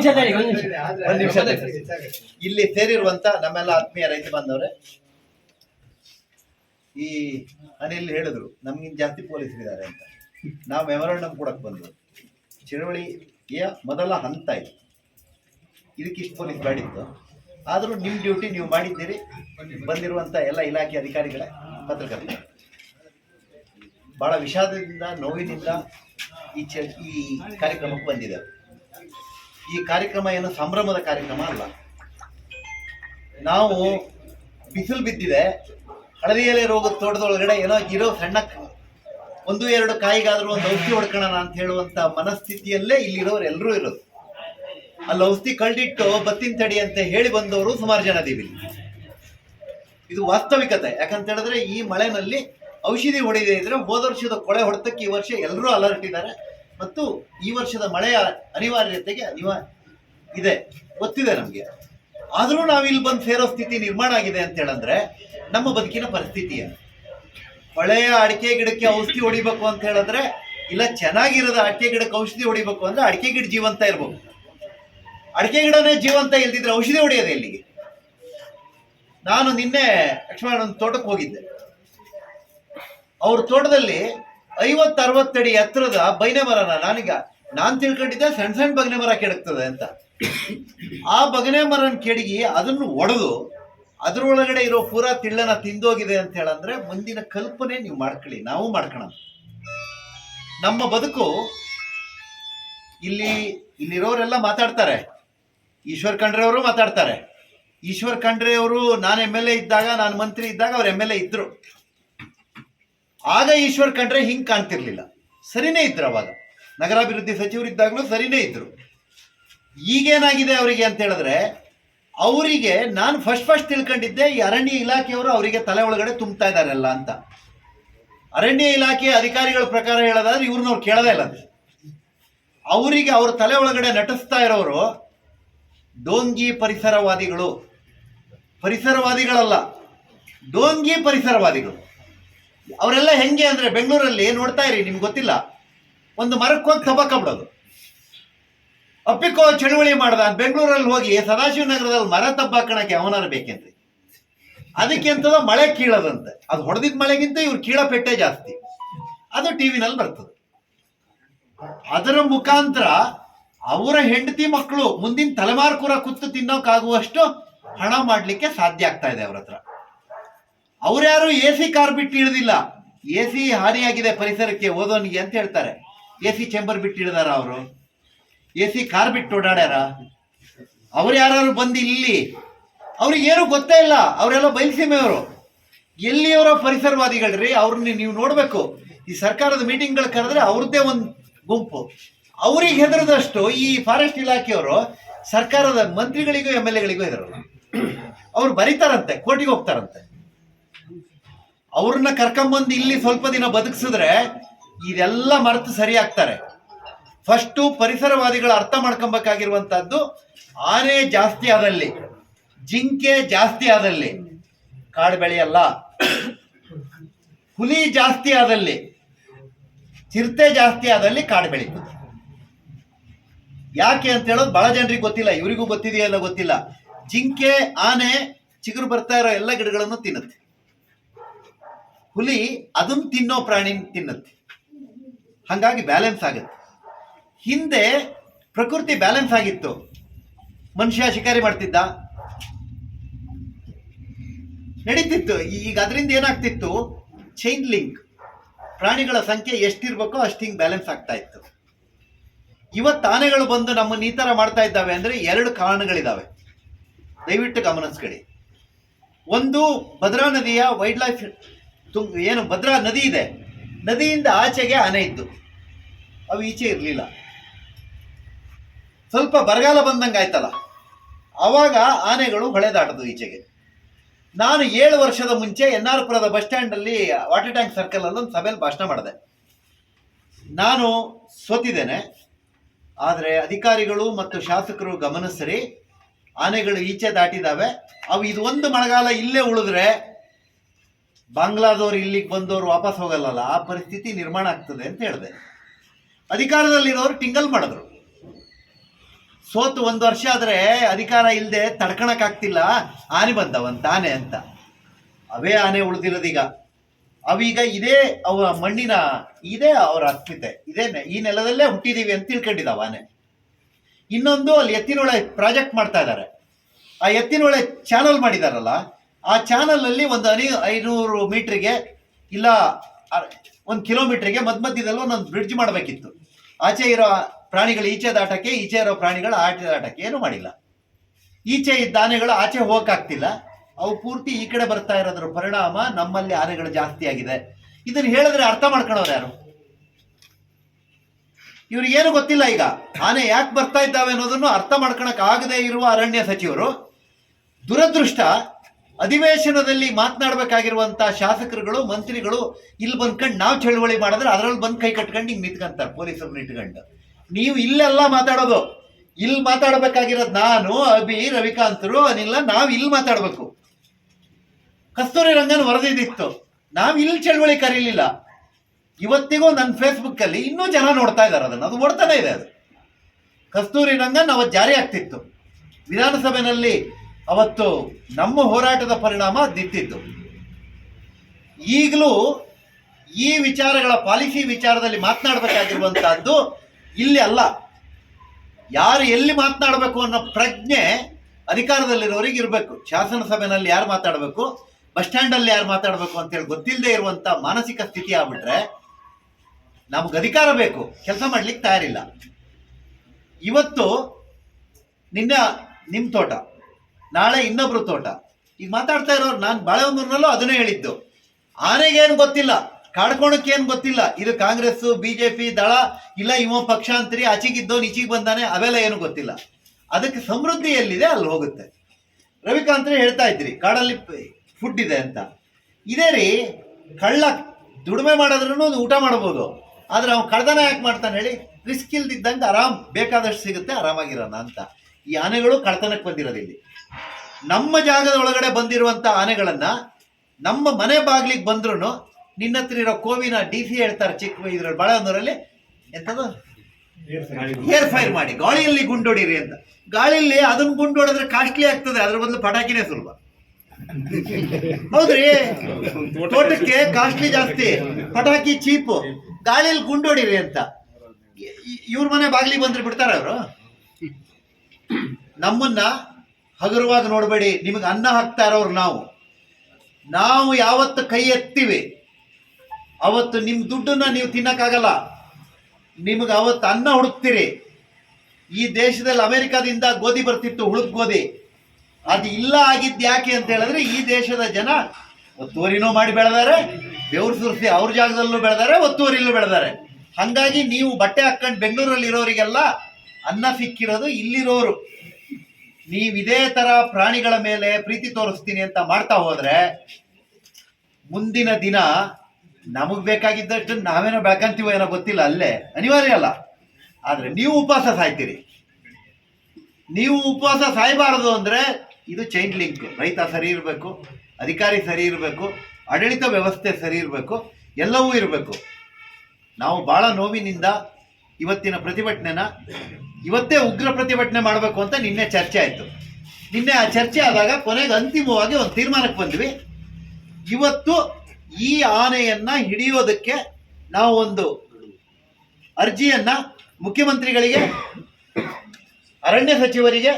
ನಿಮಿಷ. ತಡಿ ಒಂದು ನಿಮಿಷ. ಒಂದ್ ನಿಮಿಷ ಇಲ್ಲಿ ಸೇರಿರುವಂತ ನಮ್ಮೆಲ್ಲ ಆತ್ಮೀಯ ರೈತ ಬಂದವ್ರೆ ಈ ಅನಿಲ್ ಹೇಳಿದ್ರು ನಮ್ಗಿನ್ ಜಾಸ್ತಿ ಪೊಲೀಸರಿದ್ದಾರೆ ಅಂತ. ನಾವು ಮೆಮೊರಾಂಡಮ್ ಕೊಡಕ್ ಬಂದ್ರು ಚಳವಳಿಯ ಮೊದಲ ಹಂತ ಇದು. ಇದಕ್ಕೆ ಇಷ್ಟು ಪೊಲೀಸ್ ಬೇಡಿತ್ತು. ಆದರೂ ನಿಮ್ಮ ಡ್ಯೂಟಿ ನೀವು ಮಾಡಿದ್ದೀರಿ ಬಂದಿರುವಂಥ ಎಲ್ಲ ಇಲಾಖೆ ಅಧಿಕಾರಿಗಳ ಪತ್ರಕರ್ತರು. ಬಹಳ ವಿಷಾದದಿಂದ ನೋವಿನಿಂದ ಈ ಚ ಈ ಕಾರ್ಯಕ್ರಮಕ್ಕೆ ಬಂದಿದ್ದೇವೆ ಈ ಕಾರ್ಯಕ್ರಮ ಏನು ಸಂಭ್ರಮದ ಕಾರ್ಯಕ್ರಮ ಅಲ್ಲ. ನಾವು ಬಿಸಿಲು ಬಿದ್ದಿದೆ ಹಳದಿ ಎಲೆ ರೋಗದ ತೋಟದೊಳಗಡೆ ಏನೋ ಇರೋ ಸಣ್ಣ ಒಂದು, ಎರಡು ಕಾಯಿಗಾದ್ರೂ ಒಂದು ಔಷಧಿ ಹೊಡ್ಕೊಳ್ಳೋಣ ಅಂತ ಹೇಳುವಂತ ಮನಸ್ಥಿತಿಯಲ್ಲೇ ಇಲ್ಲಿರೋರು ಎಲ್ಲರೂ ಇರೋದು. ಅಲ್ಲಿ ಔಷಧಿ ಕಳ್ದಿಟ್ಟು ಬತ್ತಿನ ತಡಿ ಅಂತ ಹೇಳಿ ಬಂದವರು ಸುಮಾರು ಜನ ಇದೀವಿ ಇದು ವಾಸ್ತವಿಕತೆ. ಯಾಕಂತ ಹೇಳಿದ್ರೆ ಈ ಮಳೆನಲ್ಲಿ ಔಷಧಿ ಹೊಡೆದಿದ್ರೆ ಇದ್ರೆ ಹೋದ ವರ್ಷದ ಕೊಳೆ ಹೊಡೆತಕ್ಕೆ ಈ ವರ್ಷ ಎಲ್ಲರೂ ಅಲರ್ಟ್ ಇದ್ದಾರೆ. ಮತ್ತು ಈ ವರ್ಷದ ಮಳೆಯ ಅನಿವಾರ್ಯತೆಗೆ ಅನಿವಾ, ಇದೆ, ಗೊತ್ತಿದೆ ನಮಗೆ. ಆದರೂ ನಾವು ಇಲ್ಲಿ ಬಂದು ಸೇರೋ ಸ್ಥಿತಿ ನಿರ್ಮಾಣ ಆಗಿದೆ ಅಂತ ಹೇಳಂದ್ರೆ ನಮ್ಮ ಬದುಕಿನ ಪರಿಸ್ಥಿತಿ ಏನು? ಹೊಳೆಯ ಅಡಿಕೆ ಗಿಡಕ್ಕೆ ಔಷಧಿ ಹೊಡಿಬೇಕು ಅಂತ ಹೇಳಿದ್ರೆ ಇಲ್ಲ ಚೆನ್ನಾಗಿರೋದ ಅಡಿಕೆ ಗಿಡಕ್ಕೆ ಔಷಧಿ ಹೊಡಿಬೇಕು ಅಂದ್ರೆ ಅಡಿಕೆ ಗಿಡ ಜೀವಂತ ಇರ್ಬೋದು. ಅಡಿಕೆ ಗಿಡನೇ ಜೀವಂತ ಇಲ್ದಿದ್ರೆ ಔಷಧಿ ಹೊಡೆಯೋದು ಇಲ್ಲಿಗೆ ನಾನು ನಿನ್ನೆ ಲಕ್ಷ್ಮಣ ತೋಟಕ್ಕೆ ಹೋಗಿದ್ದೆ. ಅವ್ರ ತೋಟದಲ್ಲಿ ಐವತ್ತು ಅಡಿ ಎತ್ತರದ ಬೈನೆ ಮರನ ನಾನೀಗ ನಾನ್ ತಿಳ್ಕೊಂಡಿದ್ದೆ ಸಣ್ಣ ಸಣ್ಣ ಬಗನೆ ಮರ ಕೆಡಕ್ತದೆ ಅಂತ. ಆ ಬಗನೆ ಮರನ ಕೆಡಗಿ ಅದನ್ನು ಒಡೆದು ಅದರೊಳಗಡೆ ಇರೋ ಪೂರ ತಿಳ್ಳನ ತಿಂದೋಗಿದೆ ಅಂತ ಹೇಳಂದ್ರೆ ಮುಂದಿನ ಕಲ್ಪನೆ ನೀವು ಮಾಡ್ಕೊಳ್ಳಿ, ನಾವು ಮಾಡ್ಕೋಣ ನಮ್ಮ ಬದುಕು ಇಲ್ಲಿ ಇಲ್ಲಿರೋರೆಲ್ಲ ಮಾತಾಡ್ತಾರೆ. ಈಶ್ವರ್ ಖಂಡ್ರೆ ಅವರು ಮಾತಾಡ್ತಾರೆ. ಈಶ್ವರ್ ಖಂಡ್ರೆ ಅವರು ನಾನು ಎಂ ಎಲ್ ಎ ಇದ್ದಾಗ, ನಾನು ಮಂತ್ರಿ ಇದ್ದಾಗ ಅವ್ರು ಎಂ ಎಲ್ ಎ ಇದ್ರು. ಆಗ ಈಶ್ವರ್ ಖಂಡ್ರೆ ಹಿಂಗ್ ಕಾಣ್ತಿರ್ಲಿಲ್ಲ. ಸರಿನೇ ಇದ್ರು ಅವಾಗ. ನಗರಾಭಿವೃದ್ಧಿ ಸಚಿವರಿದ್ದಾಗಲೂ ಸರಿನೇ ಇದ್ರು. ಈಗೇನಾಗಿದೆ ಅವರಿಗೆ ಅಂತ ಹೇಳಿದ್ರೆ, ಅವರಿಗೆ ನಾನು ಫಸ್ಟ್ ಫಸ್ಟ್ ತಿಳ್ಕೊಂಡಿದ್ದೆ, ಈ ಅರಣ್ಯ ಇಲಾಖೆಯವರು ಅವರಿಗೆ ತಲೆ ಒಳಗಡೆ ತುಂಬ್ತಾ ಇದ್ದಾರಲ್ಲ ಅಂತ. ಅರಣ್ಯ ಇಲಾಖೆ ಅಧಿಕಾರಿಗಳ ಪ್ರಕಾರ ಹೇಳೋದಾದ್ರೆ ಇವ್ರನ್ನ ಅವ್ರು ಕೇಳದೇ ಇಲ್ಲ. ಅವರಿಗೆ ಅವ್ರ ತಲೆ ಒಳಗಡೆ ನಟಿಸ್ತಾ ಇರೋರು ಡೋಂಗಿ ಪರಿಸರವಾದಿಗಳು. ಪರಿಸರವಾದಿಗಳಲ್ಲ. ಡೋಂಗಿ ಪರಿಸರವಾದಿಗಳು. ಅವರೆಲ್ಲ ಹೆಂಗೆ ಅಂದ್ರೆ ಬೆಂಗಳೂರಲ್ಲಿ ನೋಡ್ತಾ ಇರಿ, ನಿಮ್ಗೆ ಗೊತ್ತಿಲ್ಲ. ಒಂದು ಮರಕ್ಕೆ ಹೋಗಿ ತಬಕ ಬಿಡೋದು ಅಪ್ಪಿಕೋ ಚಳುವಳಿ ಮಾಡ್ದ, ಬೆಂಗಳೂರಲ್ಲಿ ಹೋಗಿ ಸದಾಶಿವ ನಗರದಲ್ಲಿ ಮರ ತಬ್ಬಾಕಣಕ್ಕೆ ಅವನಾರ ಬೇಕೇನ್ರಿ ಅದಕ್ಕೆ ಅಂತದ ಮಳೆ ಕೀಳದಂತೆ. ಅದು ಹೊಡೆದಿದ್ದ ಮಳೆಗಿಂತ ಇವ್ರು ಕೀಳ ಪೆಟ್ಟೆ ಜಾಸ್ತಿ. ಅದು ಟಿವಿನಲ್ಲಿ ಬರ್ತದೆ. ಅದರ ಮುಖಾಂತರ ಅವರ ಹೆಂಡತಿ ಮಕ್ಕಳು ಮುಂದಿನ ತಲೆಮಾರು ಕೂರ ಕುತ್ತು ತಿನ್ನೋಕ್ಕಾಗುವಷ್ಟು ಹಣ ಮಾಡಲಿಕ್ಕೆ ಸಾಧ್ಯ ಆಗ್ತಾ ಇದೆ ಅವ್ರ ಹತ್ರ. ಅವ್ರ್ಯಾರು ಎ ಸಿ ಕಾರ್ ಬಿಟ್ಟು ಇಳಿದಿಲ್ಲ. ಎ ಸಿ ಹಾನಿಯಾಗಿದೆ ಪರಿಸರಕ್ಕೆ ಓದೋನಿಗೆ ಅಂತ ಹೇಳ್ತಾರೆ. ಎ ಸಿ ಚೇಂಬರ್ ಬಿಟ್ಟು ಇಳಿದಾರ ಅವರು. ಎ ಸಿ ಕಾರ್ ಬಿಟ್ಟು ಓಡಾಡ್ಯಾರ. ಅವ್ರು ಯಾರು ಬಂದು ಇಲ್ಲಿ, ಅವ್ರಿಗೆ ಏನು ಗೊತ್ತೇ ಇಲ್ಲ. ಅವರೆಲ್ಲ ಬಯಲುಸೀಮೆಯವರು. ಎಲ್ಲಿಯವರ ಪರಿಸರವಾದಿಗಳ್ರಿ? ಅವ್ರನ್ನ ನೀವು ನೋಡಬೇಕು. ಈ ಸರ್ಕಾರದ ಮೀಟಿಂಗ್ಗಳು ಕರೆದ್ರೆ ಅವ್ರದ್ದೇ ಒಂದು ಗುಂಪು. ಅವ್ರಿಗೆ ಹೆದರದಷ್ಟು ಈ ಫಾರೆಸ್ಟ್ ಇಲಾಖೆಯವರು ಸರ್ಕಾರದ ಮಂತ್ರಿಗಳಿಗೂ, ಎಂ ಎಲ್ ಎಗಳಿಗೂ ಹೆದರಲ್ಲ ಅವ್ರು ಬರೀತಾರಂತೆ, ಕೋರ್ಟಿಗೆ ಹೋಗ್ತಾರಂತೆ. ಅವ್ರನ್ನ ಕರ್ಕೊಂಬಂದು ಇಲ್ಲಿ ಸ್ವಲ್ಪ ದಿನ ಬದುಕಿಸಿದ್ರೆ ಇದೆಲ್ಲ ಮರೆತು ಸರಿ ಆಗ್ತಾರೆ ಫಸ್ಟು ಪರಿಸರವಾದಿಗಳು ಅರ್ಥ ಮಾಡ್ಕೊಬೇಕಾಗಿರುವಂಥದ್ದು ಆನೆ ಜಾಸ್ತಿ ಆದಲ್ಲಿ, ಜಿಂಕೆ ಜಾಸ್ತಿ ಆದಲ್ಲಿ, ಕಾಡು ಬೆಳೆಯಲ್ಲ ಹುಲಿ ಜಾಸ್ತಿ ಆದಲ್ಲಿ, ಚಿರತೆ ಜಾಸ್ತಿ ಆದಲ್ಲಿ ಕಾಡು ಬೆಳೀತದೆ ಯಾಕೆ ಅಂತ ಹೇಳೋದು ಬಹಳ ಜನರಿಗೆ ಗೊತ್ತಿಲ್ಲ, ಇವರಿಗೂ ಗೊತ್ತಿದೆಯಲ್ಲ ಗೊತ್ತಿಲ್ಲ. ಜಿಂಕೆ, ಆನೆ, ಚಿಗುರು ಬರ್ತಾ ಇರೋ ಎಲ್ಲ ಗಿಡಗಳನ್ನು ತಿನ್ನುತ್ತೆ. ಹುಲಿ ಅದನ್ನ ತಿನ್ನೋ ಪ್ರಾಣಿ ತಿನ್ನುತ್ತೆ. ಹಾಗಾಗಿ ಬ್ಯಾಲೆನ್ಸ್ ಆಗುತ್ತೆ. ಹಿಂದೆ ಪ್ರಕೃತಿ ಬ್ಯಾಲೆನ್ಸ್ ಆಗಿತ್ತು. ಮನುಷ್ಯ ಶಿಕಾರಿ ಮಾಡ್ತಿದ್ದ. ನಡೀತಿತ್ತು. ಈಗ ಅದರಿಂದ ಏನಾಗ್ತಿತ್ತು? ಚೈನ್ ಲಿಂಕ್ ಪ್ರಾಣಿಗಳ ಸಂಖ್ಯೆ ಎಷ್ಟಿರ್ಬೇಕೋ ಅಷ್ಟು ಹಿಂಗೆ ಬ್ಯಾಲೆನ್ಸ್ ಆಗ್ತಾ ಇತ್ತು. ಇವತ್ತು ಆನೆಗಳು ಬಂದು ನಮ್ಮನ್ನು ಈ ಥರ ಮಾಡ್ತಾ ಇದ್ದಾವೆ ಅಂದರೆ ಎರಡು ಕಾರಣಗಳಿದ್ದಾವೆ ದಯವಿಟ್ಟು ಗಮನಿಸ್ಕೊಳ್ಳಿ. ಒಂದು, ಭದ್ರಾ ನದಿಯ ವೈಲ್ಡ್ ಲೈಫ್ ತುಂಗ್ ಏನು ಭದ್ರಾ ನದಿ ಇದೆ. ನದಿಯಿಂದ ಆಚೆಗೆ ಆನೆ ಇದ್ದು. ಅವು ಈಚೆ ಇರಲಿಲ್ಲ. ಸ್ವಲ್ಪ ಬರಗಾಲ ಬಂದಂಗೆ ಆಯ್ತಲ್ಲ. ಆವಾಗ ಆನೆಗಳು ಹೊಳೆದಾಟದು ಈಚೆಗೆ. ನಾನು ಏಳು ವರ್ಷದ ಮುಂಚೆ ಎನ್ ಆರ್ ಪುರದ ಬಸ್ ಸ್ಟ್ಯಾಂಡಲ್ಲಿ ವಾಟರ್ ಟ್ಯಾಂಕ್ ಸರ್ಕಲ್ ಅಲ್ಲಿ ಒಂದು ಸಭೆಯಲ್ಲಿ ಭಾಷಣ ಮಾಡಿದೆ. ನಾನು ಸೋತಿದ್ದೇನೆ. ಆದರೆ ಅಧಿಕಾರಿಗಳು ಮತ್ತು ಶಾಸಕರು ಗಮನಿಸ್ರಿ ಆನೆಗಳು ಈಚೆ ದಾಟಿದಾವೆ. ಅವು ಇದು ಒಂದು ಮಳೆಗಾಲ ಇಲ್ಲೇ ಉಳಿದ್ರೆ ಬಾಂಗ್ಲಾದವ್ರು ಇಲ್ಲಿಗೆ ಬಂದವರು ವಾಪಸ್ ಹೋಗಲ್ಲಲ್ಲ? ಆ ಪರಿಸ್ಥಿತಿ ನಿರ್ಮಾಣ ಆಗ್ತದೆ ಅಂತ ಹೇಳಿದೆ. ಅಧಿಕಾರದಲ್ಲಿರೋರು ಟಿಂಗಲ್ ಮಾಡಿದ್ರು. ಸೋತು ಒಂದು ವರ್ಷ ಆದರೆ ಅಧಿಕಾರ ಇಲ್ಲದೆ ತಡ್ಕೊಳಕ್ಕಾಗ್ತಿಲ್ಲ ಆನೆ ಬಂದವಂತ ಆನೆ ಅಂತ. ಅವೇ ಆನೆ ಉಳಿದಿರೋದೀಗ ಅವೀಗ ಇದೇ ಅವರ ಮಣ್ಣಿನ, ಇದೇ ಅವರ ಅಸ್ಮಿತೆ ಇದೇನೆ ಈ ನೆಲದಲ್ಲೇ ಹುಟ್ಟಿದೀವಿ ಅಂತ ತಿಳ್ಕೊಂಡಿದ್ದಾವ ಆನೆ. ಇನ್ನೊಂದು ಅಲ್ಲಿ ಎತ್ತಿನೊಳೆ ಪ್ರಾಜೆಕ್ಟ್ ಮಾಡ್ತಾ ಇದ್ದಾರೆ ಆ ಎತ್ತಿನೊಳೆ ಚಾನಲ್ ಮಾಡಿದಾರಲ್ಲ ಆ ಚಾನಲ್ ಅಲ್ಲಿ ಒಂದು ಅನಿ ಐನೂರು ಮೀಟರ್ಗೆ ಇಲ್ಲ ಒಂದು ಕಿಲೋಮೀಟರ್ಗೆ ಮಧ್ಯ ಮಧ್ಯದಲ್ಲಿ ಒಂದೊಂದು ಬ್ರಿಡ್ಜ್ ಮಾಡಬೇಕಿತ್ತು. ಆಚೆ ಇರೋ ಪ್ರಾಣಿಗಳು ಈಚೆ ದಾಟಕ್ಕೆ, ಈಚೆ ಇರೋ ಪ್ರಾಣಿಗಳು ಆಚೆ ದಾಟಕ್ಕೆ ಏನು ಮಾಡಿಲ್ಲ. ಈಚೆ ಇದ್ದ ಆನೆಗಳು ಆಚೆ ಹೋಗಕ್ಕಾಗ್ತಿಲ್ಲ. ಅವು ಪೂರ್ತಿ ಈ ಕಡೆ ಬರ್ತಾ ಇರೋದ್ರ ಪರಿಣಾಮ ನಮ್ಮಲ್ಲಿ ಆನೆಗಳು ಜಾಸ್ತಿ ಆಗಿದೆ. ಇದನ್ನ ಹೇಳಿದ್ರೆ ಅರ್ಥ ಮಾಡ್ಕೊಳೋರು ಯಾರು? ಇವ್ರಿಗೆ ಏನು ಗೊತ್ತಿಲ್ಲ ಈಗ. ಆನೆ ಯಾಕೆ ಬರ್ತಾ ಇದ್ದಾವೆ ಅನ್ನೋದನ್ನು ಅರ್ಥ ಮಾಡ್ಕೊಳಕ್ ಆಗದೆ ಇರುವ ಅರಣ್ಯ ಸಚಿವರು. ದುರದೃಷ್ಟ ಅಧಿವೇಶನದಲ್ಲಿ ಮಾತನಾಡಬೇಕಾಗಿರುವಂತ ಶಾಸಕರುಗಳು, ಮಂತ್ರಿಗಳು, ಇಲ್ಲಿ ಬಂದ್ಕಂಡು ನಾವು ಚಳುವಳಿ ಮಾಡಿದ್ರೆ ಅದರಲ್ಲಿ ಬಂದು ಕೈ ಕಟ್ಕೊಂಡು ಹಿಂಗೆ ನಿಂತ್ಕೊಂತಾರೆ ಪೊಲೀಸರನ್ನ ಇಟ್ಕೊಂಡು. ನೀವು ಇಲ್ಲೆಲ್ಲ ಮಾತಾಡೋದು. ಇಲ್ಲಿ ಮಾತಾಡಬೇಕಾಗಿರೋದು ನಾನು, ಅಭಿ, ರವಿಕಾಂತರು ಅನಿಲ್ಲ ನಾವು ಇಲ್ಲಿ ಮಾತಾಡಬೇಕು. ಕಸ್ತೂರಿ ರಂಗನ್ ವರದಿದಿತ್ತು. ನಾವು ಇಲ್ಲಿ ಚಳುವಳಿ ಕರೀಲಿಲ್ಲ. ಇವತ್ತಿಗೂ ನನ್ನ ಫೇಸ್ಬುಕ್ ಅಲ್ಲಿ ಇನ್ನೂ ಜನ ನೋಡ್ತಾ ಇದ್ದಾರೆ ಅದನ್ನು. ಅದು ಓಡ್ತಾನೆ ಇದೆ ಅದು. ಕಸ್ತೂರಿ ರಂಗನ್ ಅವತ್ತು ಜಾರಿ ಆಗ್ತಿತ್ತು. ವಿಧಾನಸಭೆಯಲ್ಲಿ ಅವತ್ತು ನಮ್ಮ ಹೋರಾಟದ ಪರಿಣಾಮ ದಿಟ್ಟಿದ್ದು. ಈಗಲೂ ಈ ವಿಚಾರಗಳ ಪಾಲಿಸಿ ವಿಚಾರದಲ್ಲಿ ಮಾತನಾಡಬೇಕಾಗಿರುವಂತಹದ್ದು ಇಲ್ಲಿ ಅಲ್ಲ. ಯಾರು ಎಲ್ಲಿ ಮಾತನಾಡಬೇಕು ಅನ್ನೋ ಪ್ರಜ್ಞೆ ಅಧಿಕಾರದಲ್ಲಿರೋರಿಗೆ ಇರಬೇಕು. ಶಾಸನಸಭೆಯಲ್ಲಿ ಯಾರು ಮಾತಾಡಬೇಕು? ಬಸ್ ಸ್ಟ್ಯಾಂಡಲ್ಲಿ ಯಾರು ಮಾತಾಡಬೇಕು ಅಂತೇಳಿ ಗೊತ್ತಿಲ್ಲದೆ ಇರುವಂತ ಮಾನಸಿಕ ಸ್ಥಿತಿ ಆಗ್ಬಿಟ್ರೆ ನಮ್ಗೆ ಅಧಿಕಾರ ಬೇಕು. ಕೆಲಸ ಮಾಡ್ಲಿಕ್ಕೆ ತಯಾರಿಲ್ಲ. ಇವತ್ತು ನಿನ್ನ ನಿಮ್ಮ ತೋಟ. ನಾಳೆ ಇನ್ನೊಬ್ರು ತೋಟ. ಈಗ ಮಾತಾಡ್ತಾ ಇರೋರು ನಾನು ಬಾಳೆಹೊನ್ನೂರಿನಲ್ಲೂ ಅದನ್ನೇ ಹೇಳಿದ್ದು. ಆನೆಗೇನು ಗೊತ್ತಿಲ್ಲ ಕಾಡ್ಕೋಣಕ್ಕೇನು ಗೊತ್ತಿಲ್ಲ. ಇದು ಕಾಂಗ್ರೆಸ್ ಬಿಜೆಪಿ, ದಳ, ಇಲ್ಲ ಇವ ಪಕ್ಷಾಂತರಿ ಆಚೆಗಿದ್ದವನು ಈಚೆಗೆ ಬಂದಾನೆ, ಅವೆಲ್ಲ ಏನು ಗೊತ್ತಿಲ್ಲ. ಅದಕ್ಕೆ ಸಮೃದ್ಧಿ ಎಲ್ಲಿದೆ, ಅಲ್ಲಿ ಹೋಗುತ್ತೆ. ರವಿಕಾಂತ್ ಹೇಳ್ತಾ ಇದ್ರಿ, ಕಾಡಲ್ಲಿ ಫುಡ್ ಇದೆ ಅಂತ. ಇದೇ ರೀ, ಕಳ್ಳ ದುಡಿಮೆ ಮಾಡಿದ್ರೂ ಊಟ ಮಾಡ್ಬೋದು. ಆದ್ರೆ ಅವ್ನು ಕಳ್ದನ ಯಾಕೆ ಮಾಡ್ತಾನೆ ಹೇಳಿ ರಿಸ್ಕ್ ಇಲ್ದಿದ್ದಂಗೆ ಆರಾಮ್ ಬೇಕಾದಷ್ಟು ಸಿಗುತ್ತೆ, ಆರಾಮಾಗಿರೋಣ ಅಂತ. ಈ ಆನೆಗಳು ಕಳ್ತನಕ್ಕೆ ಬಂದಿರೋದಿಲ್ಲಿ ನಮ್ಮ ಜಾಗದ ಒಳಗಡೆ ಬಂದಿರುವಂತ ಆನೆಗಳನ್ನ ನಮ್ಮ ಮನೆ ಬಾಗ್ಲಿಗೆ ಬಂದ್ರು ನಿನ್ನ ಹತ್ರ ಇರೋ ಕೋವಿನ ಡಿ ಸಿ ಹೇಳ್ತಾರೆ ಚಿಕ್ಕ ಇದ್ರಲ್ಲಿ ಬಾಳೆಹೊನ್ನೂರಲ್ಲಿ ಎಂತದ? ಏರ್ ಫೈರ್ ಮಾಡಿ. ಗಾಳಿಯಲ್ಲಿ ಗುಂಡೊಡಿರಿ ಅಂತ. ಗಾಳಿಯಲ್ಲಿ ಅದನ್ನ ಗುಂಡೊಡಿದ್ರೆ ಕಾಸ್ಟ್ಲಿ ಆಗ್ತದೆ. ಅದ್ರ ಬದಲು ಪಟಾಕಿನೇ ಸುಲಭ. ಹೌದ್ರಿ? ತೋಟಕ್ಕೆ ಕಾಸ್ಟ್ಲಿ ಜಾಸ್ತಿ. ಪಟಾಕಿ ಚೀಪು. ಗಾಳಿಯಲ್ಲಿ ಗುಂಡೊಡಿರಿ ಅಂತ. ಇವ್ರ ಮನೆ ಬಾಗ್ಲಿಗೆ ಬಂದ್ರೆ ಬಿಡ್ತಾರ ಅವರು? ನಮ್ಮನ್ನ ಹಗುರವಾಗಿ ನೋಡಬೇಡಿ, ನಿಮಗೆ ಅನ್ನ ಹಾಕ್ತಾ ಇರೋರು ನಾವು. ನಾವು ಯಾವತ್ತು ಕೈ ಎತ್ತೀವಿ? ಅವತ್ತು ನಿಮ್ಮ ದುಡ್ಡನ್ನ ನೀವು ತಿನ್ನಕ್ಕಾಗಲ್ಲ. ನಿಮಗೆ ಅವತ್ತು ಅನ್ನ ಹುಡುಕ್ತೀರಿ. ಈ ದೇಶದಲ್ಲಿ ಅಮೆರಿಕಾದಿಂದ ಗೋಧಿ ಬರ್ತಿತ್ತು ಹುಳುಕ್ ಗೋಧಿ. ಅದು ಇಲ್ಲ ಆಗಿದ್ದು ಯಾಕೆ ಅಂತ ಹೇಳಿದ್ರೆ, ಈ ದೇಶದ ಜನ ಒತ್ತುವರಿನೂ ಮಾಡಿ ಬೆಳೆದಾರೆ, ಬೆವರು ಸುರಿಸಿ ಅವ್ರ ಜಾಗದಲ್ಲೂ ಬೆಳೆದಾರೆ, ಒತ್ತುವರಿಲ್ಲೂ ಬೆಳೆದಾರೆ. ಹಂಗಾಗಿ ನೀವು ಬಟ್ಟೆ ಹಾಕೊಂಡು ಬೆಂಗಳೂರಲ್ಲಿ ಇರೋರಿಗೆಲ್ಲ ಅನ್ನ ಸಿಕ್ಕಿರೋದು ಇಲ್ಲಿರೋರು. ನೀವು ಇದೇ ತರ ಪ್ರಾಣಿಗಳ ಮೇಲೆ ಪ್ರೀತಿ ತೋರಿಸ್ತೀನಿ ಅಂತ ಮಾಡ್ತಾ ಹೋದ್ರೆ, ಮುಂದಿನ ದಿನ ನಮಗ್ ಬೇಕಾಗಿದ್ದಷ್ಟು ನಾವೇನೋ ಬೆಳ್ಕಂತೀವೋ ಏನೋ ಗೊತ್ತಿಲ್ಲ, ಅಲ್ಲೇ, ಅನಿವಾರ್ಯ ಅಲ್ಲ. ಆದ್ರೆ ನೀವು ಉಪವಾಸ ಸಾಯ್ತೀರಿ. ನೀವು ಉಪವಾಸ ಸಾಯಬಾರದು ಅಂದ್ರೆ ಇದು ಚೈನ್ ಲಿಂಕ್ ರೈತ ಸರಿ ಇರಬೇಕು, ಅಧಿಕಾರಿ ಸರಿ ಇರಬೇಕು, ಆಡಳಿತ ವ್ಯವಸ್ಥೆ ಸರಿ ಇರಬೇಕು, ಎಲ್ಲವೂ ಇರಬೇಕು. ನಾವು ಬಹಳ ನೋವಿನಿಂದ ಇವತ್ತಿನ ಪ್ರತಿಭಟನೆನ ಇವತ್ತೇ ಉಗ್ರ ಪ್ರತಿಭಟನೆ ಮಾಡಬೇಕು ಅಂತ ನಿನ್ನೆ ಚರ್ಚೆ ಆಯಿತು. ನಿನ್ನೆ ಆ ಚರ್ಚೆ ಆದಾಗ ಕೊನೆಗೆ ಅಂತಿಮವಾಗಿ ಒಂದು ತೀರ್ಮಾನಕ್ಕೆ ಬಂದ್ವಿ. ಇವತ್ತು ಈ ಆನೆಯನ್ನು ಹಿಡಿಯೋದಕ್ಕೆ ನಾವು ಒಂದು ಅರ್ಜಿಯನ್ನು ಮುಖ್ಯಮಂತ್ರಿಗಳಿಗೆ, ಅರಣ್ಯ ಸಚಿವರಿಗೆ,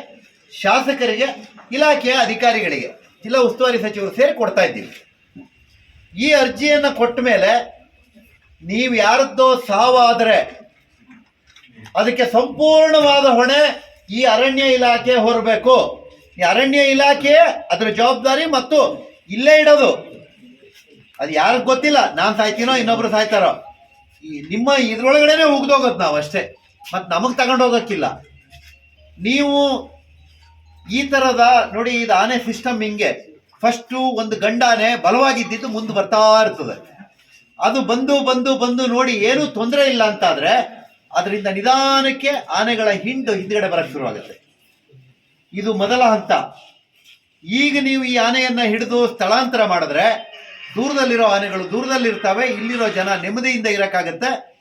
ಶಾಸಕರಿಗೆ, ಇಲಾಖೆಯ ಅಧಿಕಾರಿಗಳಿಗೆ, ಜಿಲ್ಲಾ ಉಸ್ತುವಾರಿ ಸಚಿವರು ಸೇರಿ ಕೊಡ್ತಾ ಇದ್ದೀವಿ. ಈ ಅರ್ಜಿಯನ್ನು ಕೊಟ್ಟ ಮೇಲೆ ನೀವು ಯಾರದ್ದೋ ಸಾವಾದರೆ ಅದಕ್ಕೆ ಸಂಪೂರ್ಣವಾದ ಹೊಣೆ ಈ ಅರಣ್ಯ ಇಲಾಖೆ ಹೊರಬೇಕು. ಈ ಅರಣ್ಯ ಇಲಾಖೆ ಅದರ ಜವಾಬ್ದಾರಿ ಮತ್ತು ಇಲ್ಲೇ ಇಡೋದು. ಅದು ಯಾರಿಗೆ ಗೊತ್ತಿಲ್ಲ, ನಾನು ಸಾಯ್ತೀನೋ, ಇನ್ನೊಬ್ರು ಸಾಯ್ತಾರೋ. ಈ ನಿಮ್ಮ ಇದ್ರೊಳಗಡೆನೆ ಉಗ್ದೋಗೋದು ನಾವು ಅಷ್ಟೇ. ಮತ್ತು ನಮಗೆ ತಗೊಂಡು ಹೋಗೋಕ್ಕಿಲ್ಲ ನೀವು ಈ ಥರದ ನೋಡಿ, ಇದು ಆನೆ ಸಿಸ್ಟಮ್ ಹಿಂಗೆ. ಫಸ್ಟು ಒಂದು ಗಂಡಾನೆ ಬಲವಾಗಿದ್ದಿದ್ದು ಮುಂದೆ ಬರ್ತಾ ಇರ್ತದೆ. ಅದು ಬಂದು ಬಂದು ಬಂದು ನೋಡಿ ಏನೂ ತೊಂದರೆ ಇಲ್ಲ ಅಂತಾದ್ರೆ ಅದರಿಂದ ನಿಧಾನಕ್ಕೆ ಆನೆಗಳ ಹಿಂಡು ಹಿಂದ್ಗಡೆ ಬರಕ್ಕೆ ಶುರುವಾಗುತ್ತೆ. ಇದು ಮೊದಲ ಹಂತ. ಈಗ ನೀವು ಈ ಆನೆಯನ್ನ ಹಿಡಿದು ಸ್ಥಳಾಂತರ ಮಾಡಿದ್ರೆ ದೂರದಲ್ಲಿರೋ ಆನೆಗಳು ದೂರದಲ್ಲಿರ್ತವೆ, ಇಲ್ಲಿರೋ ಜನ ನೆಮ್ಮದಿಯಿಂದ ಇರಕ್ಕಾಗತ್ತೆ.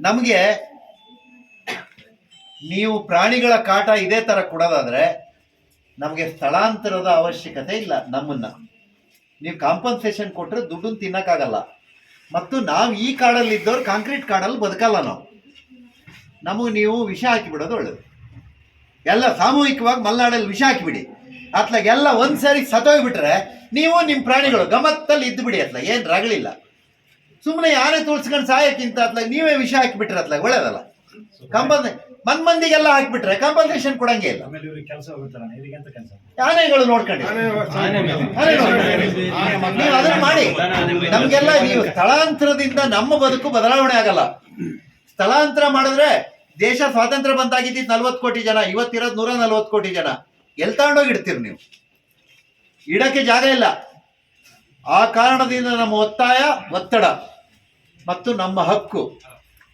ನಮಗೆ ನೀವು ಪ್ರಾಣಿಗಳ ಕಾಟ ಇದೇ ತರ ಕೊಡೋದಾದ್ರೆ ನಮಗೆ ಸ್ಥಳಾಂತರದ ಅವಶ್ಯಕತೆ ಇಲ್ಲ ನಮ್ಮನ್ನ. ನೀವು ಕಾಂಪನ್ಸೇಷನ್ ಕೊಟ್ಟರೆ ದುಡ್ಡನ್ನು ತಿನ್ನಕ್ಕಾಗಲ್ಲ. ಮತ್ತು ನಾವು ಈ ಕಾಡಲ್ಲಿ ಇದ್ದವ್ರು ಕಾಂಕ್ರೀಟ್ ಕಾಡಲ್ಲಿ ಬದುಕಲ್ಲ ನಾವು. ನಮಗೆ ನೀವು ವಿಷ ಹಾಕಿಬಿಡೋದು ಒಳ್ಳೇದು. ಎಲ್ಲ ಸಾಮೂಹಿಕವಾಗಿ ಮಲೆನಾಡಲ್ಲಿ ವಿಷ ಹಾಕಿಬಿಡಿ ಅತ್ಲಾಗ ಎಲ್ಲ ಸಾರಿ ಸತ್ತೋಗ್ಬಿಟ್ರೆ ನೀವು ನಿಮ್ಮ ಪ್ರಾಣಿಗಳು ಗಮತ್ತಲ್ಲಿ ಇದ್ದು ಅತ್ಲ ಅತ್ಲಾಗ ಏನು ರಗಳಿಲ್ಲ. ಸುಮ್ಮನೆ ಯಾರೇ ತೋರಿಸ್ಕೊಂಡು ಸಾಯಕ್ಕಿಂತ ಅತ್ಲಾಗ ನೀವೇ ವಿಷ ಹಾಕಿಬಿಟ್ರೆ ಅತ್ಲಾಗ ಒಳ್ಳೇದಲ್ಲ. ಕಂಪನ್ ಮನ್ ಮಂದಿಗೆಲ್ಲ ಹಾಕ್ಬಿಟ್ರೆ ಕಾಂಪನ್ಸೇಷನ್ ಕೊಡಂಗೆ ಇಲ್ಲ. ಆನೆಗಳು ನೋಡ್ಕೊಂಡು. ನೀವು ಅದನ್ನ ಮಾಡಿ. ನಮ್ಗೆಲ್ಲ ನೀವು ಸ್ಥಳಾಂತರದಿಂದ ನಮ್ಮ ಬದುಕು ಬದಲಾವಣೆ ಆಗಲ್ಲ. ಸ್ಥಳಾಂತರ ಮಾಡಿದ್ರೆ ದೇಶ ಸ್ವಾತಂತ್ರ್ಯ ಬಂದಾಗಿದ್ದು ನಲ್ವತ್ತು ಕೋಟಿ ಜನ ಇವತ್ತಿರೋದು ನೂರ ನಲ್ವತ್ತು ಕೋಟಿ ಜನ. ಎಲ್ಲಿ ತಗೊಂಡೋಗಿ ಇಡ್ತೀರಿ ನೀವು? ಇಡಕ್ಕೆ ಜಾಗ ಇಲ್ಲ. ಆ ಕಾರಣದಿಂದ ನಮ್ಮ ಒತ್ತಾಯ, ಒತ್ತಡ ಮತ್ತು ನಮ್ಮ ಹಕ್ಕು.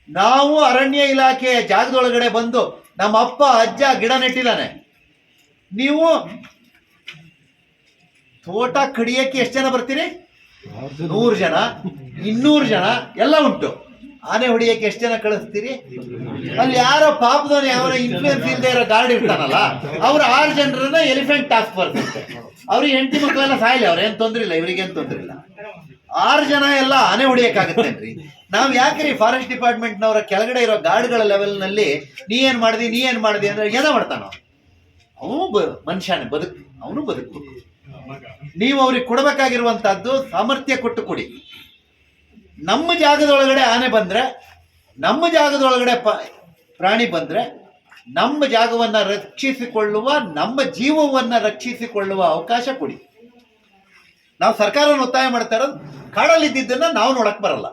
ನಾವು ಅರಣ್ಯ ಇಲಾಖೆಯ ಜಾಗದೊಳಗಡೆ ಬಂದು ನಮ್ಮ ಅಪ್ಪ, ಅಜ್ಜ, ಗಿಡ ನೆಟ್ಟಿದ್ದಾನೆ. ನೀವು ತೋಟ ಕಡಿಯಕ್ಕೆ ಎಷ್ಟು ಜನ ಬರ್ತೀರಿ? ನೂರು ಜನ, ಇನ್ನೂರು ಜನ, ಎಲ್ಲ ಉಂಟು. ಆನೆ ಹೊಡಿಯಕ್ಕೆ ಎಷ್ಟು ಜನ ಕಳಿಸ್ತೀರಿ? ಅಲ್ಲಿ ಯಾರೋ ಪಾಪದವನು ಯಾವ ಇನ್ಫ್ಲೂಯೆನ್ಸ್ ಇಲ್ಲದೆ ಇರೋ ಗಾರ್ಡ್ ಇರ್ತಾನಲ್ಲ, ಅವ್ರು ಆರು ಜನರನ್ನ ಎಲಿಫೆಂಟ್ ಟಾಸ್ಕ್ ಫೋರ್ಸ್ ಅವ್ರಿಗೆ ಹೆಂಡತಿ ಮಕ್ಕಳೆಲ್ಲ ಸಾಯಿಲ್ಲ ಅವ್ರೇನ್ ತೊಂದ್ರೆ ಇಲ್ಲ ಇವ್ರಿಗೇನ್ ತೊಂದ್ರೆ ಇಲ್ಲ. ಆರು ಜನ ಎಲ್ಲ ಆನೆ ಹೊಡಿಯಕ್ಕಾಗತ್ತೇನ್ರಿ? ನಾವ್ ಯಾಕ್ರಿ ಫಾರೆಸ್ಟ್ ಡಿಪಾರ್ಟ್ಮೆಂಟ್ನವರ ಕೆಳಗಡೆ ಇರೋ ಗಾರ್ಡ್ಗಳ ಲೆವೆಲ್ನಲ್ಲಿ ನೀ ಏನ್ ಮಾಡಿದಿ, ನೀ ಏನ್ ಮಾಡಿದಿ ಅಂದ್ರೆ ಏನ ಮಾಡ್ತಾನ? ಅವನು ಬ, ಮನುಷ್ಯನೇ, ಬದುಕು, ಅವನು ಬದುಕು ನೀವು ಅವ್ರಿಗೆ ಕೊಡಬೇಕಾಗಿರುವಂತಹದ್ದು ಸಾಮರ್ಥ್ಯ ಕೊಟ್ಟು ಕೊಡಿ. ನಮ್ಮ ಜಾಗದೊಳಗಡೆ ಆನೆ ಬಂದರೆ, ನಮ್ಮ ಜಾಗದೊಳಗಡೆ ಪ, ಪ್ರಾಣಿ ಬಂದರೆ, ನಮ್ಮ ಜಾಗವನ್ನು ರಕ್ಷಿಸಿಕೊಳ್ಳುವ, ನಮ್ಮ ಜೀವವನ್ನು ರಕ್ಷಿಸಿಕೊಳ್ಳುವ ಅವಕಾಶ ಕೊಡಿ. ನಾವು ಸರ್ಕಾರವನ್ನು ಒತ್ತಾಯ ಮಾಡ್ತಾ ಇರೋದು ನಾವು ನೋಡಕ್ಕೆ ಬರಲ್ಲ.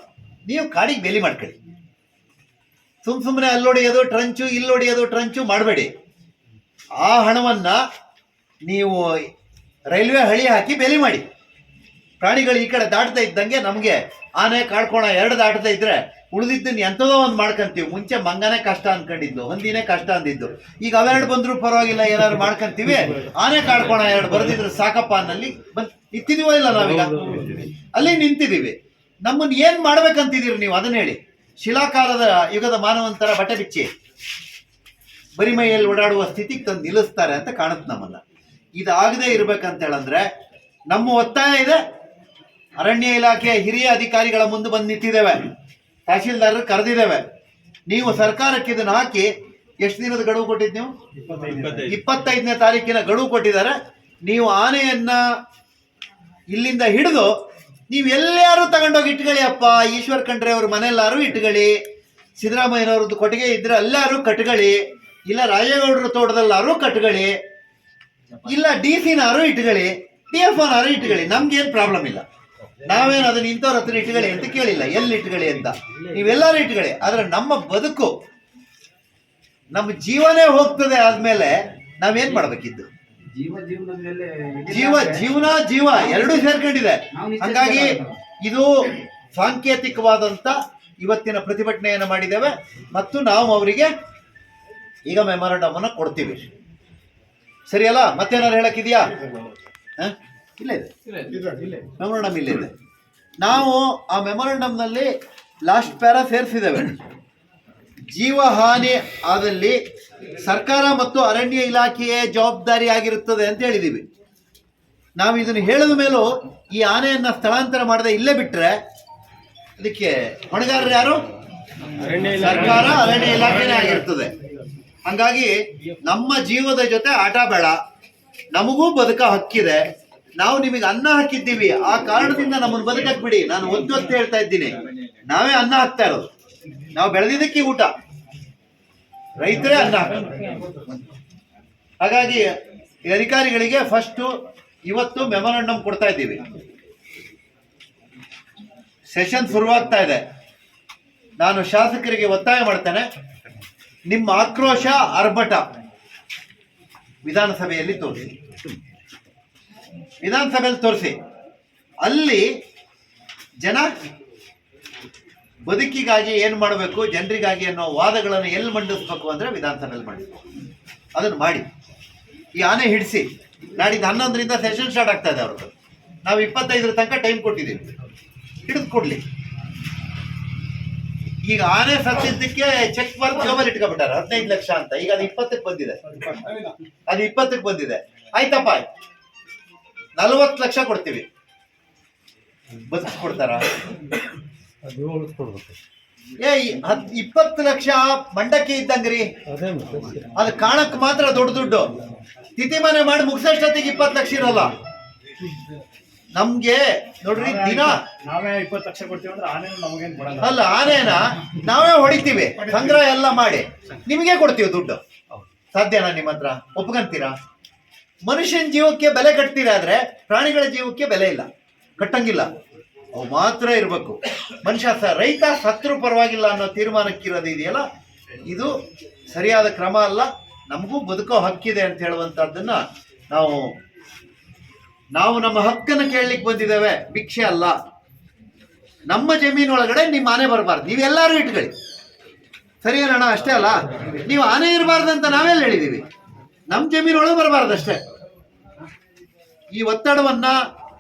ನೀವು ಕಾಡಿಗೆ ಬೇಲಿ ಮಾಡ್ಕೊಳ್ಳಿ. ಸುಮ್ಮ ಸುಮ್ಮನೆ ಅಲ್ಲೊಡೆಯೋದು ಟ್ರಂಚು, ಇಲ್ಲೊಡೆಯೋದು ಟ್ರಂಚು ಮಾಡಬೇಡಿ. ಆ ಹಣವನ್ನು ನೀವು ರೈಲ್ವೆ ಹಳಿ ಹಾಕಿ ಬೇಲಿ ಮಾಡಿ. ಪ್ರಾಣಿಗಳು ಈ ಕಡೆ ದಾಟ್ತಾ ಇದ್ದಂಗೆ ನಮಗೆ ಆನೆ, ಕಾಡ್ಕೋಣ ಎರಡು ದಾಟ್ತಾ ಇದ್ರೆ ಉಳಿದಿದ್ದನ್ನು ಎಂಥದೋ ಒಂದು ಮಾಡ್ಕೊಂತೀವಿ. ಮುಂಚೆ ಮಂಗನೇ ಕಷ್ಟ ಅಂದ್ಕೊಂಡಿದ್ದು ಹೊಂದಿನೇ ಕಷ್ಟ ಅಂದಿದ್ದು. ಈಗ ಅವೆರಡು ಬಂದರೂ ಪರವಾಗಿಲ್ಲ, ಏನಾದ್ರು ಮಾಡ್ಕೊಂತೀವಿ. ಆನೆ, ಕಾಡ್ಕೋಣ ಎರಡು ಬರೆದಿದ್ರೆ ಸಾಕಪ್ಪ ಅನ್ನಲ್ಲಿ ಬಂದ್ ನಿಂತಿದೀವೋ ಇಲ್ಲ ನಾವೀಗ? ಅಲ್ಲಿ ನಿಂತಿದೀವಿ. ನಮ್ಮನ್ನ ಏನ್ ಮಾಡ್ಬೇಕಂತಿದ್ದೀರಿ ನೀವು? ಅದನ್ನ ಹೇಳಿ. ಶಿಲಾಕಾಲದ ಯುಗದ ಮಾನವಂತರ ಬಟ್ಟೆ ಬಿಚ್ಚಿ ಬರಿಮೈಯಲ್ಲಿ ಓಡಾಡುವ ಸ್ಥಿತಿಗೆ ತಂದು ನಿಲ್ಲಿಸ್ತಾರೆ ಅಂತ ಕಾಣುತ್ತೆ ನಮ್ಮನ್ನ. ಇದಾಗದೇ ಇರ್ಬೇಕಂತ ಹೇಳಂದ್ರೆ ನಮ್ಮ ಒತ್ತಾಯ ಇದೆ ಅರಣ್ಯ ಇಲಾಖೆಯ ಹಿರಿಯ ಅಧಿಕಾರಿಗಳ ಮುಂದೆ ಬಂದು ನಿಂತಿದ್ದೇವೆ. ತಹಶೀಲ್ದಾರರು ಕರೆದಿದ್ದೇವೆ. ನೀವು ಸರ್ಕಾರಕ್ಕೆ ಇದನ್ನು ಹಾಕಿ ಎಷ್ಟು ದಿನದ ಗಡುವು ಕೊಟ್ಟಿದ್ದು ನೀವು? ಇಪ್ಪತ್ತೈದು. ಇಪ್ಪತ್ತೈದನೇ ತಾರೀಕಿನ ಗಡುವು ಕೊಟ್ಟಿದ್ದಾರೆ. ನೀವು ಆನೆಯನ್ನ ಇಲ್ಲಿಂದ ಹಿಡಿದು ನೀವು ಎಲ್ಲಾರು ತಗೊಂಡೋಗಿ ಇಟ್ಕೊಳ್ಳಿ ಅಪ್ಪ. ಈಶ್ವರ್ ಖಂಡ್ರೆ ಅವ್ರ ಮನೆಯಲ್ಲಾರು ಇಟ್ಕೊಳ್ಳಿ. ಸಿದ್ದರಾಮಯ್ಯನವ್ರದ್ದು ಕೊಟ್ಟಿಗೆ ಇದ್ರೆ ಅಲ್ಲಾರು ಕಟ್ಕೊಳ್ಳಿ. ಇಲ್ಲ ರಾಜೇಗೌಡರ ತೋಟದಲ್ಲಾರು ಕಟ್ಕೊಳ್ಳಿ. ಇಲ್ಲ ಡಿ ಸಿನಾರು ಇಟ್ಕೊಳ್ಳಿ. ಡಿ ಎಫ್ ನಾರು ಇಟ್ಕೊಳ್ಳಿ. ನಮ್ಗೇನು ಪ್ರಾಬ್ಲಮ್ ಇಲ್ಲ. ನಾವೇನು ಅದನ್ನ ಇಂಥವ್ರ ಹತ್ರ ಇಟ್ಕೊಳ್ಳಿ ಅಂತ ಕೇಳಿಲ್ಲ. ಎಲ್ಲಿ ಇಟ್ಕೊಳ್ಳಿ ಅಂತ? ನೀವೆಲ್ಲರೂ ಇಟ್ಕೊಳ್ಳಿ ಆದ್ರೆ ನಮ್ಮ ಬದುಕು ನಮ್ಮ ಜೀವನೇ ಹೋಗ್ತದೆ ಆದ್ಮೇಲೆ ನಾವೇನ್ ಮಾಡ್ಬೇಕಿದ್ದು? ಜೀವ ಜೀವನ ಜೀವ ಎರಡೂ ಸೇರ್ಕೊಂಡಿದೆ. ಹಂಗಾಗಿ ಇದು ಸಾಂಕೇತಿಕವಾದಂತ ಇವತ್ತಿನ ಪ್ರತಿಭಟನೆಯನ್ನು ಮಾಡಿದ್ದೇವೆ. ಮತ್ತು ನಾವು ಅವರಿಗೆ ಈಗ ಮೆಮೊರಾಂಡಮ್ ಅನ್ನ ಕೊಡ್ತೀವಿ. ಸರಿಯಲ್ಲ? ಮತ್ತೇನಾರು ಹೇಳಕ್ಕಿದ್ಯಾ? ಹ? ಇಲ್ಲ ಇದೆ. ಮೆಮೊರಂಡಮ್ ಇಲ್ಲೇ ಇದೆ. ನಾವು ಆ ಮೆಮೊರಂಡಮ್ನಲ್ಲಿ ಲಾಸ್ಟ್ ಪ್ಯಾರಾ ಸೇರಿಸಿದ್ದೇವೆ. ಜೀವಹಾನಿ ಆದಲ್ಲಿ ಸರ್ಕಾರ ಮತ್ತು ಅರಣ್ಯ ಇಲಾಖೆಯೇ ಜವಾಬ್ದಾರಿ ಆಗಿರುತ್ತದೆ ಅಂತ ಹೇಳಿದೀವಿ ನಾವು ಇದನ್ನು ಹೇಳಿದ ಮೇಲೂ ಈ ಆನೆಯನ್ನು ಸ್ಥಳಾಂತರ ಮಾಡದೆ ಇಲ್ಲೇ ಬಿಟ್ಟರೆ ಅದಕ್ಕೆ ಹೊಣೆಗಾರರು ಯಾರು? ಸರ್ಕಾರ ಅರಣ್ಯ ಇಲಾಖೆನೇ ಆಗಿರ್ತದೆ. ಹಂಗಾಗಿ ನಮ್ಮ ಜೀವದ ಜೊತೆ ಆಟ ಬೇಡ. ನಮಗೂ ಬದುಕ ಹಕ್ಕಿದೆ. ನಾವು ನಿಮಗೆ ಅನ್ನ ಹಾಕಿದ್ದೀವಿ. ಆ ಕಾರಣದಿಂದ ನಮ್ಮನ್ನು ಬದುಕಕ್ ಬಿಡಿ ನಾನು ಒತ್ತು ಒತ್ತು ಹೇಳ್ತಾ ಇದ್ದೀನಿ. ನಾವೇ ಅನ್ನ ಹಾಕ್ತಾ ಇರೋದು. ನಾವು ಬೆಳೆದಿದ್ದಕ್ಕೆ ಊಟ. ರೈತರೇ ಅನ್ನ ಹಾಗಾಗಿ ಅಧಿಕಾರಿಗಳಿಗೆ ಫಸ್ಟ್ ಇವತ್ತು ಮೆಮೊರಾಂಡಮ್ ಕೊಡ್ತಾ ಇದ್ದೀವಿ. ಸೆಷನ್ ಶುರುವಾಗ್ತಾ ಇದೆ. ನಾನು ಶಾಸಕರಿಗೆ ಒತ್ತಾಯ ಮಾಡ್ತೇನೆ. ನಿಮ್ಮ ಆಕ್ರೋಶ ಅರ್ಭಟ ವಿಧಾನಸಭೆಯಲ್ಲಿ ತೋರಿಸಿ. ವಿಧಾನಸಭೆಯಲ್ಲಿ ತೋರಿಸಿ. ಅಲ್ಲಿ ಜನ ಬದುಕಿಗಾಗಿ ಏನು ಮಾಡಬೇಕು, ಜನರಿಗಾಗಿ ಅನ್ನೋ ವಾದಗಳನ್ನು ಎಲ್ಲಿ ಮಂಡಿಸ್ಬೇಕು ಅಂದರೆ ವಿಧಾನಸಭೆಯಲ್ಲಿ ಮಂಡಿಸ್ಬೇಕು ಅದನ್ನು ಮಾಡಿ. ಈ ಆನೆ ಹಿಡಿಸಿ, ನಾಡಿದ್ದು ಹನ್ನೊಂದರಿಂದ ಸೆಷನ್ ಸ್ಟಾರ್ಟ್ ಆಗ್ತಾ ಇದೆ ಅವ್ರದ್ದು. ನಾವು ಇಪ್ಪತ್ತೈದರ ತನಕ ಟೈಮ್ ಕೊಟ್ಟಿದ್ದೀವಿ. ಹಿಡಿದು ಕೊಡ್ಲಿ. ಈಗ ಆನೆ ಸತ್ತಿದ್ದಕ್ಕೆ ಚೆಕ್ ಬರ್ದು ಜೋಬಲ್ ಇಟ್ಕೊಬಿಟ್ಟಾರೆ. ಹದಿನೈದು ಲಕ್ಷ ಅಂತ. ಈಗ ಅದು ಇಪ್ಪತ್ತಕ್ಕೆ ಬಂದಿದೆ. ಅದು ಇಪ್ಪತ್ತಕ್ಕೆ ಬಂದಿದೆ. ಆಯ್ತಪ್ಪ. ನಲ್ವತ್ತು ಲಕ್ಷ ಕೊಡ್ತೀವಿ. ಬದುಕೊಡ್ತಾರ ಏ ಇಪ್ಪತ್ತು ಲಕ್ಷ ಮಂಡಕ್ಕಿ ಇದ್ದಂಗ್ರಿ. ಅದೇ ಅದು ಕಾಣಕ್ ಮಾತ್ರ ದೊಡ್ಡ ದುಡ್ಡು. ತಿಥಿ ಮನೆ ಮಾಡಿ ಮುಗಿಸೋಷ್ಟೊತ್ತಿಗೆ ಇಪ್ಪತ್ತು ಲಕ್ಷ ಇರಲ್ಲ. ನಮ್ಗೆ ನೋಡ್ರಿ ದಿನ ನಾವೇ ಇಪ್ಪತ್ತು ಲಕ್ಷ ಕೊಡ್ತೀವಿ ಅಂದ್ರೆ ಆನೇನು ನಮಗೇನು ಕೊಡಲ್ಲ. ಅಲ್ಲ ಆನೆನ ನಾವೇ ಹೊಡಿತೀವಿ. ಸಂಗ್ರಹ ಎಲ್ಲ ಮಾಡಿ. ನಿಮಗೆ ಕೊಡ್ತೀವಿ ದುಡ್ಡು. ಸಾಧ್ಯನಾ ನಿಮ್ಮ ಹತ್ರ? ಒಪ್ಕೊಂತೀರಾ? ಮನುಷ್ಯನ ಜೀವಕ್ಕೆ ಬೆಲೆ ಕಟ್ತೀರಾದ್ರೆ ಪ್ರಾಣಿಗಳ ಜೀವಕ್ಕೆ ಬೆಲೆ ಇಲ್ಲ. ಕಟ್ಟಂಗಿಲ್ಲ. ಅವು ಮಾತ್ರ ಇರಬೇಕು. ಮನುಷ್ಯ ಸ, ರೈತ ಸತ್ರು ಪರವಾಗಿಲ್ಲ ಅನ್ನೋ ತೀರ್ಮಾನಕ್ಕಿರೋದು ಇದೆಯಲ್ಲ? ಇದು ಸರಿಯಾದ ಕ್ರಮ ಅಲ್ಲ. ನಮಗೂ ಬದುಕೋ ಹಕ್ಕಿದೆ ಅಂತ ಹೇಳುವಂತಹದ್ದನ್ನ ನಾವು ನಾವು ನಮ್ಮ ಹಕ್ಕನ್ನು ಕೇಳಲಿಕ್ಕೆ ಬಂದಿದ್ದೇವೆ. ಭಿಕ್ಷೆ ಅಲ್ಲ. ನಮ್ಮ ಜಮೀನು ಒಳಗಡೆ ನಿಮ್ಮ ಆನೆ ಬರಬಾರ್ದು. ನೀವೆಲ್ಲರೂ ಇಟ್ಕೊಳ್ಳಿ. ಸರಿ ಅಣ್ಣ, ಅಷ್ಟೇ ಅಲ್ಲ. ನೀವು ಆನೆ ಇರಬಾರ್ದು ಅಂತ ನಾವೆಲ್ಲ ಹೇಳಿದೀವಿ ನಮ್ಮ ಜಮೀನು ಒಳಗೆ ಬರಬಾರ್ದು ಅಷ್ಟೇ ಈ ಒತ್ತಡವನ್ನ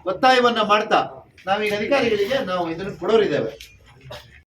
ಒತ್ತಾಯವನ್ನ ಮಾಡ್ತಾ ನಾವೀಗ ಅಧಿಕಾರಿಗಳಿಗೆ ನಾವು ಇದನ್ನು ಕೊಡೋರಿದ್ದೇವೆ.